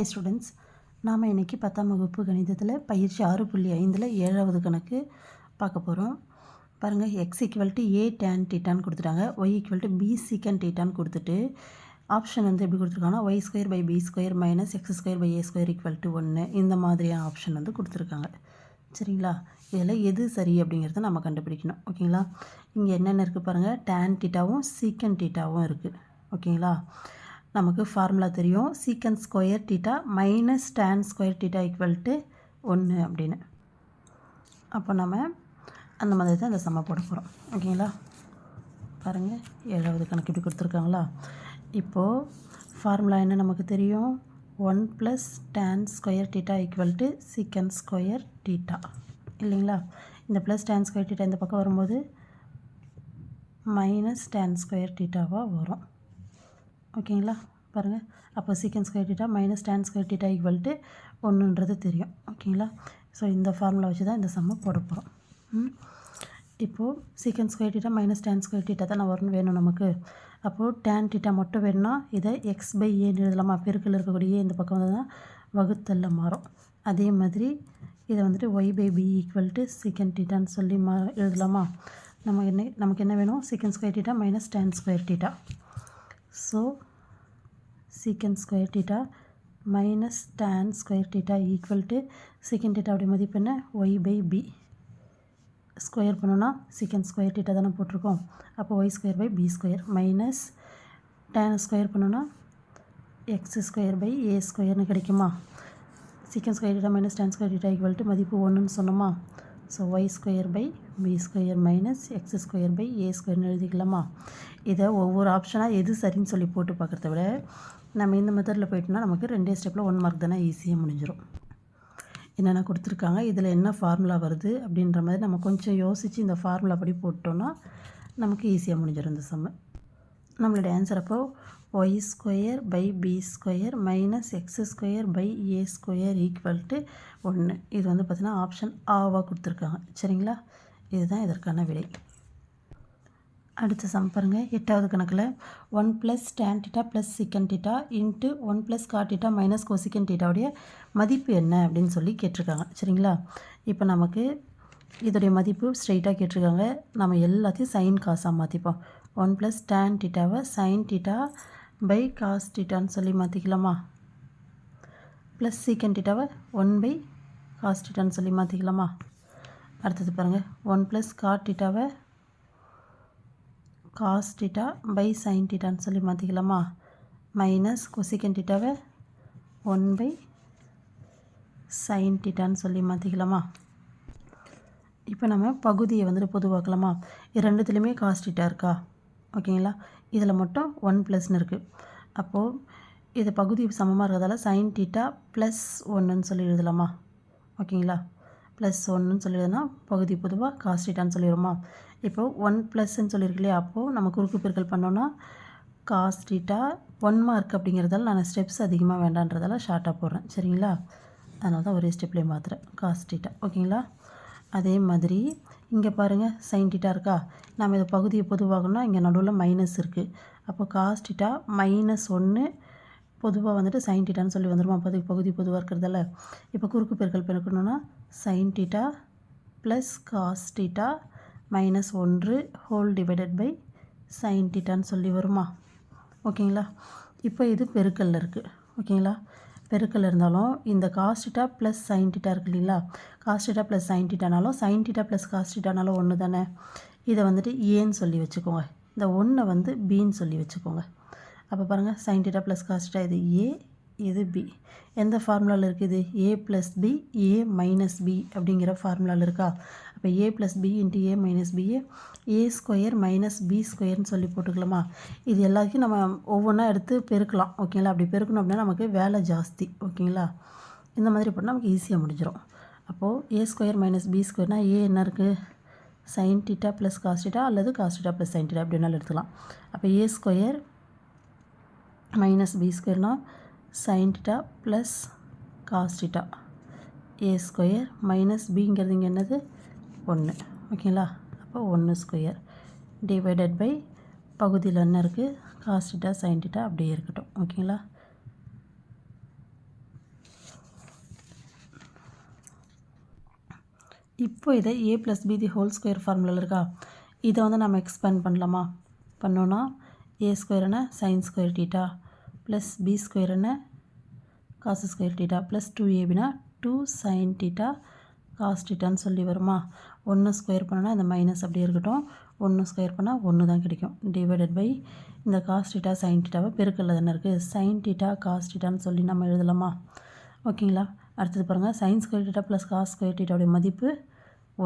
High students நாம் இன்றைக்கி பத்தாம் வகுப்பு கணிதத்தில் பயிற்சி ஆறு புள்ளி ஐந்தில் ஏழாவது கணக்கு பார்க்க போகிறோம் பாருங்கள் X equal to A tan டீட்டான்னு கொடுத்துட்டாங்க. ஒய் ஈக்குவல் டு பி சீக்கன் டீட்டான்னு கொடுத்துட்டு ஆப்ஷன் வந்து எப்படி கொடுத்துருக்காங்கன்னா Y square by B square minus X square by A square equal to ஒன்று இந்த மாதிரியான ஆப்ஷன் வந்து கொடுத்துருக்காங்க. சரிங்களா? இதில் எது சரி அப்படிங்கிறத நம்ம கண்டுபிடிக்கணும். ஓகேங்களா? இங்கே என்னென்ன இருக்குது பாருங்கள் டேன் டீட்டாவும் சீக்கன் டீட்டாவும் இருக்குது ஓகேங்களா? நமக்கு ஃபார்முலா தெரியும். Sec square theta minus tan square theta equal to ஒன்று அப்படின்னு. அப்போ நம்ம அந்த மாதிரி தான் இந்த சம்ம போட போகிறோம் ஓகேங்களா பாருங்கள் ஏழாவது கணக்கு இப்படி கொடுத்துருக்காங்களா? இப்போது ஃபார்முலா என்ன நமக்கு தெரியும்? One plus tan square theta equal to sec square theta இல்லைங்களா? இந்த ப்ளஸ் டேன் ஸ்கொயர் டீட்டா இந்த பக்கம் வரும்போது மைனஸ் டேன் ஸ்கொயர் டீட்டாவாக வரும். ஓகேங்களா? பாருங்கள் அப்போ sec square theta minus tan square theta equal to ஒன்றுன்றது தெரியும். ஓகேங்களா? ஸோ இந்த ஃபார்முலா வச்சு தான் இந்த சம்மை போட போகிறோம் ம்? இப்போது sec square theta minus tan square theta தான் வரணும் வேணும் நமக்கு. அப்போது டேன் டீட்டா மட்டும் வேணும்னா இதை எக்ஸ் பை ஏன்னு எழுதலாமா? பெருக்கில் இருக்கக்கூடிய இந்த பக்கம் வந்து தான் வகுத்தல்ல மாறும். அதே மாதிரி இதை வந்துட்டு Y by B equal to sec டீட்டான்னு சொல்லி மா எழுதலாமா? நம்ம என்ன நமக்கு என்ன வேணும்? Sec square theta minus tan square theta so sec square theta minus tan square theta equal to sec டீட்டாவுடைய மதிப்பு என்ன? ஒய் பை பி ஸ்கொயர் பண்ணோன்னா சீக்கன் ஸ்கொயர் டீட்டா தானே போட்டிருக்கோம். அப்போ Y square by B square minus tan square பண்ணோன்னா X square by A ஸ்கொயர்னு கிடைக்குமா? Sec square theta minus tan square theta equal to மதிப்பு ஒன்றுன்னு சொன்னோமா? So Y square by B square minus X square by A ஸ்கொயர்னு எழுதிக்கலாமா? இதை ஒவ்வொரு ஆப்ஷனாக எது சரின்னு சொல்லி போட்டு பார்க்குறத விட நம்ம இந்த மெத்தடில் போயிட்டோம்னா நமக்கு ரெண்டே ஸ்டெப்பில் ஒன் மார்க் தானே ஈஸியாக முடிஞ்சிடும் என்னென்ன கொடுத்துருக்காங்க? இதில் என்ன ஃபார்முலா வருது? அப்படின்ற மாதிரி நம்ம கொஞ்சம் யோசித்து இந்த ஃபார்முலா படி போட்டோன்னா நமக்கு ஈஸியாக முடிஞ்சிடும் இந்த செம்மை நம்மளுடைய ஆன்சர் அப்போது Y square by B square minus X square by A square equal to ஒன்று இது வந்து பார்த்திங்கன்னா ஆப்ஷன் ஆவாக கொடுத்துருக்காங்க. சரிங்களா? இதுதான் இதற்கான விடை. அடுத்த சம் பாருங்கள் எட்டாவது கணக்கில் one plus tan theta plus sec theta into one plus cot theta minus cosec டீட்டாவுடைய மதிப்பு என்ன அப்படின்னு சொல்லி கேட்டிருக்காங்க. சரிங்களா? இப்போ நமக்கு இதோடைய மதிப்பு ஸ்ட்ரைட்டாக கேட்டிருக்காங்க. நம்ம எல்லாத்தையும் சைன் காசாக மாற்றிப்போம் ஒன் ப்ளஸ் டேன் டீட்டாவை சைன் டீட்டா பை காஸ் டீட்டான்னு சொல்லி மாற்றிக்கலாமா ப்ளஸ் சீக்கன் டீட்டாவை ஒன் பை காஸ் டீட்டான்னு சொல்லி மாற்றிக்கலாமா அடுத்தது பாருங்கள் ஒன் ப்ளஸ் காட் டீட்டாவை காஸ் டீட்டா பை சைன் டீட்டான்னு சொல்லி மாற்றிக்கலாமா மைனஸ் கொசிக்கன் டீட்டாவை ஒன் பை சைன் டீட்டான்னு சொல்லி மாற்றிக்கலாமா இப்போ நம்ம பகுதியை வந்துட்டு பொதுவாக்கலாமா? இது ரெண்டுத்துலேயுமே காஸ் டீட்டா இருக்கா? ஓகேங்களா? இதில் மட்டும் ஒன் ப்ளஸ்னு இருக்குது அப்போது இது பகுதி சமமாக இருக்கிறதால சைன் டீட்டா ப்ளஸ் ஒன்றுன்னு சொல்லி எழுதலாமா? ஓகேங்களா? ப்ளஸ் ஒன்றுன்னு சொல்லிடுதுன்னா பகுதி பொதுவாக காஸ் டீட்டான்னு சொல்லிடுமா இப்போது ஒன் ப்ளஸ்ன்னு சொல்லியிருக்கு இல்லையா அப்போது நம்ம குறுக்கு பெருக்கல் பண்ணோன்னா காஸ் டீட்டா ஒன் மார்க் அப்படிங்கிறதால நான் ஸ்டெப்ஸ் அதிகமாக வேண்டான்றதால ஷார்ட்டாக போடுறேன். சரிங்களா? அதனால தான் ஒரே ஸ்டெப்லேயே மாற்றுறேன் காஸ் டீட்டா ஓகேங்களா? அதே மாதிரி இங்கே பாருங்கள் சைன் டீட்டா இருக்கா? நம்ம இதை பகுதியை பொதுவாகணும்னா இங்கே நடுவில் மைனஸ் இருக்குது அப்போ காஸ் டீட்டா மைனஸ் ஒன்று பொதுவாக வந்துட்டு சைன் டீட்டான்னு சொல்லி வந்துடுமா பகுதி பகுதி பொதுவாக இருக்கிறதால. இப்போ குறுக்கு பெருக்கல் பெருக்கணும்னா sine theta plus cos theta minus ஒன்று ஹோல் டிவைடட் பை சைன் டீட்டான்னு சொல்லி வருமா? ஓகேங்களா? இப்போ இது பெருக்கல்ல இருக்குது ஓகேங்களா? பெருக்கல் இருந்தாலும் இந்த காஸ்டிட்டா ப்ளஸ் சைன் டீட்டா இருக்கு இல்லைங்களா? காஸ்டிட்டா ப்ளஸ் சைன் டீட்டானாலும் சைன் ப்ளஸ் காஸ்டிட்டானாலும் ஒன்று தானே? இதை வந்துட்டு ஏன்னு சொல்லி வச்சுக்கோங்க. இந்த ஒன்றை வந்து பின்னு சொல்லி வச்சுக்கோங்க. அப்போ பாருங்கள் சைன் ப்ளஸ் காஸ்டிட்டா இது ஏ இது பி எந்த ஃபார்முலாவில் இருக்குது? A plus B A minus B அப்படிங்கிற ஃபார்முலாவில் இருக்கா? அப்போ A plus B into A minus B A A square minus B ஸ்கொயர்னு சொல்லி போட்டுக்கலாமா? இது எல்லாத்தையும் நம்ம ஒவ்வொன்றா எடுத்து பெருக்கலாம். ஓகேங்களா அப்படி பெருக்கணும் அப்படின்னா நமக்கு வேலை ஜாஸ்தி. ஓகேங்களா இந்த மாதிரி போட்டால் நமக்கு ஈஸியாக முடிஞ்சிடும் அப்போது ஏ ஸ்கொயர் மைனஸ் பி ஸ்கொயர்னால் ஏ என்ன இருக்குது sine theta plus cos theta அல்லது cos theta plus sine theta அப்படின்னாலும் எடுத்துக்கலாம். அப்போ A square minus B ஸ்கொயர்னால் sine theta plus cos theta A square minus பிங்கிறது இங்கே என்னது? ஒன்று ஓகேங்களா? அப்போ ஒன்று ஸ்கொயர் டிவைடட் பை பகுதியில் என்ன இருக்குது காஸ்டிட்டா சைன்டிட்டா அப்படியே இருக்கட்டும். ஓகேங்களா? இப்போ இதை A plus B the whole square ஃபார்முலாவில் இருக்கா? இதை வந்து நம்ம எக்ஸ்பேண்ட் பண்ணலாமா? பண்ணோன்னா A ஸ்கொயர்னா sine square theta plus B square என்ன? Cos square theta plus two ஏபினா two sine theta cos டீட்டான்னு சொல்லி வருமா? ஒன்று ஸ்கொயர் பண்ணோன்னா இந்த மைனஸ் அப்படியே இருக்கட்டும். ஒன்று ஸ்கொயர் பண்ணால் ஒன்று தான் கிடைக்கும். டிவைடட் பை இந்த காஸ் டீட்டா சைன் டீட்டாவை பெருக்கல்ல தானே இருக்குது சைன் டீட்டா காஸ் டீட்டான்னு சொல்லி நம்ம எழுதலாமா? ஓகேங்களா அடுத்தது பாருங்கள் sine square theta plus cos square டீட்டாவுடைய மதிப்பு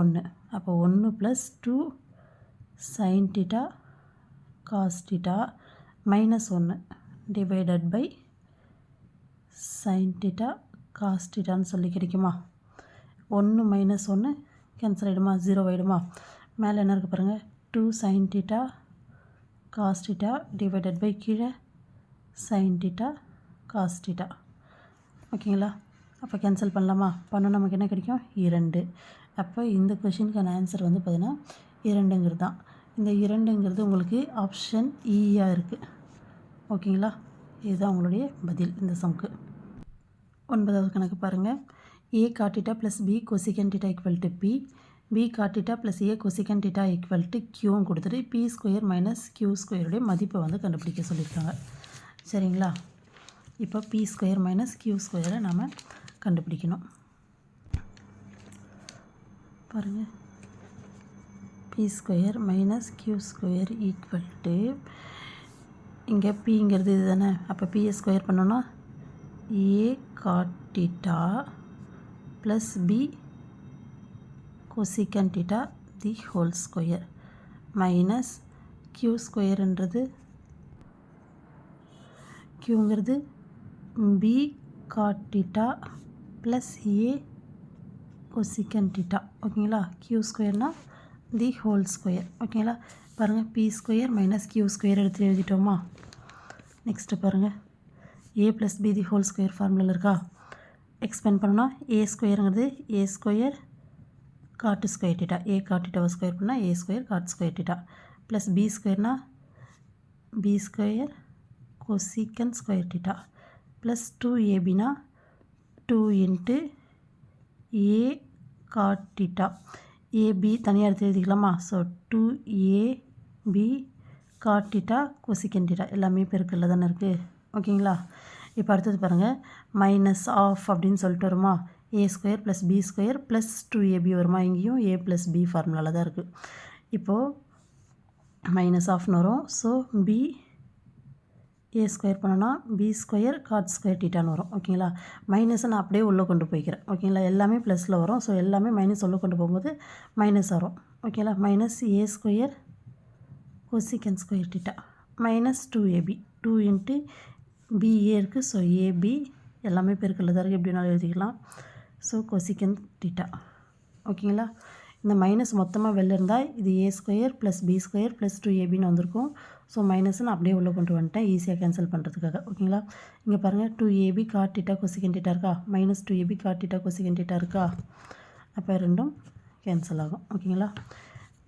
ஒன்று அப்போ ஒன்று plus two sine theta cos theta minus ஒன்று divided by sine theta cos சொல்லி கிடைக்குமா? ஒன்று மைனஸ் ஒன்று கேன்சல் ஆகிடுமா ஜீரோ ஆகிடுமா மேலே என்ன இருக்குது பாருங்கள் two sine theta cos divided by கீழே சைன் டிட்டா காஸ் ஓகேங்களா? அப்போ கேன்சல் பண்ணலாமா? பண்ண நமக்கு என்ன கிடைக்கும்? இரண்டு. அப்போ இந்த கொஷினுக்கான ஆன்சர் வந்து பார்த்திங்கன்னா இரண்டுங்கிறது தான். இந்த இரண்டுங்கிறது உங்களுக்கு e ஆப்ஷன் ஈயாக இருக்குது ஓகேங்களா? இதுதான் உங்களுடைய பதில் இந்த சம்க்கு ஒன்பதாவது கணக்கு பாருங்கள் A cot theta plus B cosecant theta equal to P B cot theta plus A cosecant theta equal to க்யூவும் கொடுத்துட்டு பி ஸ்கொயர் மைனஸ் க்யூ ஸ்கொயருடைய மதிப்பை வந்து கண்டுபிடிக்க சொல்லியிருக்காங்க. சரிங்களா? இப்போ பி ஸ்கொயர் மைனஸ் க்யூ ஸ்கொயரை நாம் கண்டுபிடிக்கணும். பாருங்கள் B square minus Q square equal to இங்கே பிங்கிறது இது தானே அப்போ பிஏ ஸ்கொயர் பண்ணோன்னா A cot theta plus B cosecant theta the whole square minus Q ஸ்கொயருன்றது கியூங்கிறது B cot theta plus A cosecant theta ஓகேங்களா க்யூ ஸ்கொயர்னால் தி ஹோல் ஸ்கொயர் ஓகேங்களா பாருங்கள் P square minus Q square எடுத்து எழுதிட்டோமா? நெக்ஸ்ட்டு பாருங்கள் A plus B the whole square ஃபார்முலில் இருக்கா? Expand பண்ணோன்னா ஏ ஸ்கொயருங்கிறது A square cot square theta A காட்டிட்டாவை square பண்ணால் A square cot square theta plus B ஸ்கொயர்னால் B square cosecant square theta plus two ஏபினா two into A cot theta AB தனியாக எடுத்து எழுதிக்கலாமா? So two A B cot theta cosecant theta எல்லாமே பெருக்கல்ல தானே இருக்குது ஓகேங்களா இப்போ அடுத்தது பாருங்கள் மைனஸ் ஆஃப் அப்படின்னு சொல்லிட்டு வருமா? A square plus B square plus two A B வருமா? இங்கேயும் ஏ ப்ளஸ் பி ஃபார்முலாவில் தான் இருக்குது இப்போது மைனஸ் ஆஃப்னு வரும். ஸோ பி ஏ ஸ்கொயர் பண்ணோன்னா பி ஸ்கொயர் காட் ஸ்கொயர் டீட்டான்னு வரும். ஓகேங்களா மைனஸை நான் அப்படியே உள்ளே கொண்டு போய்க்கிறேன். ஓகேங்களா எல்லாமே ப்ளஸில் வரும். ஸோ எல்லாமே மைனஸ் உள்ளே கொண்டு போகும்போது மைனஸ் வரும். ஓகேங்களா minus A square cosecant square theta minus two A B two into B A இருக்குது ஸோ ஏபி எல்லாமே பெருக்கல்ல தான் இருக்குது எப்படினாலும் எழுதிக்கலாம். ஸோ கொசிக்கன் டீட்டா ஓகேங்களா இந்த மைனஸ் மொத்தமாக வெளில இருந்தால் இது A square plus B square plus two ஏபின்னு வந்திருக்கும். ஸோ மைனஸ் நான் அப்படியே உள்ளே கொண்டு வந்துட்டேன். ஈஸியாக கேன்சல் பண்ணுறதுக்காக ஓகேங்களா இங்கே பாருங்கள் two AB cot theta cosecant theta இருக்கா? Minus two AB cot theta cosecant theta இருக்கா? அப்போ ரெண்டும் கேன்சல் ஆகும். ஓகேங்களா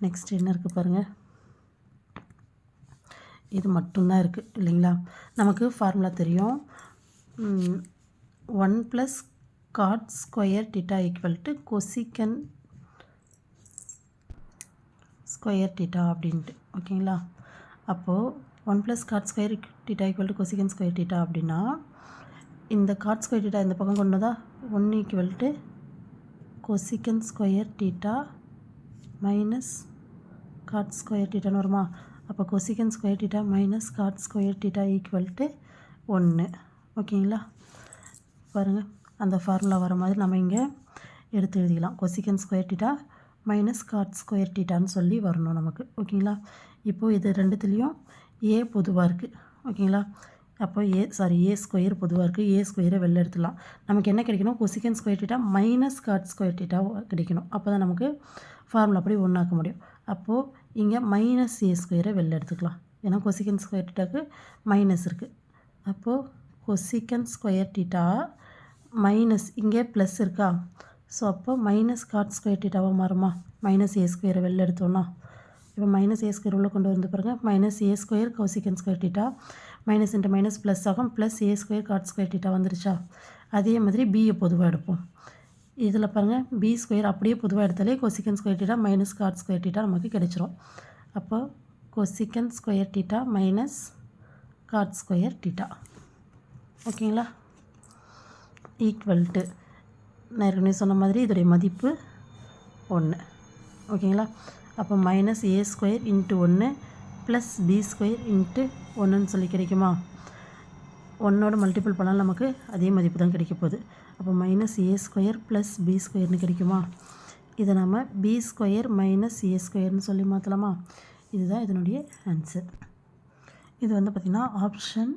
நெக்ஸ்ட் என்ன இருக்குது பாருங்கள் இது மட்டும்தான் இருக்குது இல்லைங்களா? நமக்கு ஃபார்முலா தெரியும். One plus cot square theta equal to cosecant square theta அப்படின்ட்டு ஓகேங்களா? அப்போது one plus cot square theta equal to cosecant square theta அப்படின்னா இந்த காட் ஸ்கொயர் டீட்டா இந்த பக்கம் கொண்டு வந்தால் one equal to cosecant square theta minus cot square டீட்டான்னு வருமா? அப்போ cosecant square theta minus cot square theta equal to ஒன்று ஓகேங்களா? பாருங்கள் அந்த ஃபார்முலா வர மாதிரி நம்ம இங்கே எடுத்து எழுதிக்கலாம். Cosecant square theta minus cot square டீட்டான்னு சொல்லி வரணும் நமக்கு. ஓகேங்களா இப்போது இது ரெண்டுத்துலேயும் ஏ பொதுவாக இருக்குது ஓகேங்களா அப்போ ஏ சாரி ஏ ஸ்கொயர் பொதுவாக இருக்குது ஏ ஸ்கொயரை வெளில எடுத்துடலாம். நமக்கு என்ன கிடைக்கணும்? Cosecant square theta minus cot square theta கிடைக்கணும். அப்போ தான் நமக்கு ஃபார்முலா அப்படி ஒன்றாக்க முடியும். அப்போது இங்கே மைனஸ் ஏ ஸ்கொயரை வெளில எடுத்துக்கலாம். ஏன்னா கொசிக்கன் ஸ்கொயர் டீட்டாக்கு மைனஸ் இருக்குது அப்போது கொசிக்கன் ஸ்கொயர் டீட்டா மைனஸ் இங்கே ப்ளஸ் இருக்கா? ஸோ அப்போ மைனஸ் காட் ஸ்கொயர் டீட்டாவாக மாறுமா? மைனஸ் ஏ ஸ்கொயரை வெளில எடுத்தோன்னா இப்போ மைனஸ் ஏ ஸ்கொயர் உள்ள கொண்டு வந்து பாருங்கள் minus A square cosecant square theta minus into minus plus ஆகும். Plus A square cot square theta வந்துருச்சா? அதே மாதிரி பிஏ பொதுவாக எடுப்போம். இதில் பாருங்கள் பி ஸ்கொயர் அப்படியே பொதுவாக எடுத்தாலே cosecant square theta minus cot square theta நமக்கு கிடைச்சிரும். அப்போ cosecant square theta minus cot square theta ஓகேங்களா? ஈக்குவல் டு நான் ஏற்கனவே சொன்ன மாதிரி இதோடைய மதிப்பு ஒன்று. ஓகேங்களா? அப்போ மைனஸ் ஏ ஸ்கொயர் இன்ட்டு ஒன்று ப்ளஸ் பி ஸ்கொயர் இன்ட்டு ஒன்றுன்னு சொல்லி கிடைக்குமா? ஒன்னோட மல்டிபிள் பண்ணால் நமக்கு அதே மதிப்பு தான் கிடைக்க போகுது. அப்போ minus A square plus B ஸ்கொயர்னு கிடைக்குமா? இதை நம்ம பி ஸ்கொயர் மைனஸ் ஏ ஸ்கொயர்னு சொல்லி மாற்றலாமா இதுதான் இதனுடைய ஆன்சர் இது வந்து பார்த்திங்கன்னா ஆப்ஷன்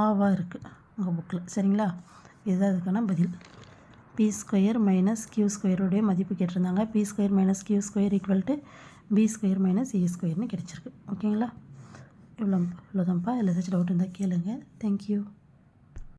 ஆவாக இருக்குது உங்கள் புக்கில் சரிங்களா? இதுதான் அதுக்கான பதில். பி ஸ்கொயர் மைனஸ் கியூ ஸ்கொயருடைய மதிப்பு கேட்டிருந்தாங்க. P square minus Q square equal to B square minus A ஸ்கொயர்னு கிடச்சிருக்கு. ஓகேங்களா இவ்வளோ இவ்வளோதான்ப்பா இல்லை ஏதாச்சும் டவுட் இருந்தால் கேளுங்க. தேங்க்யூ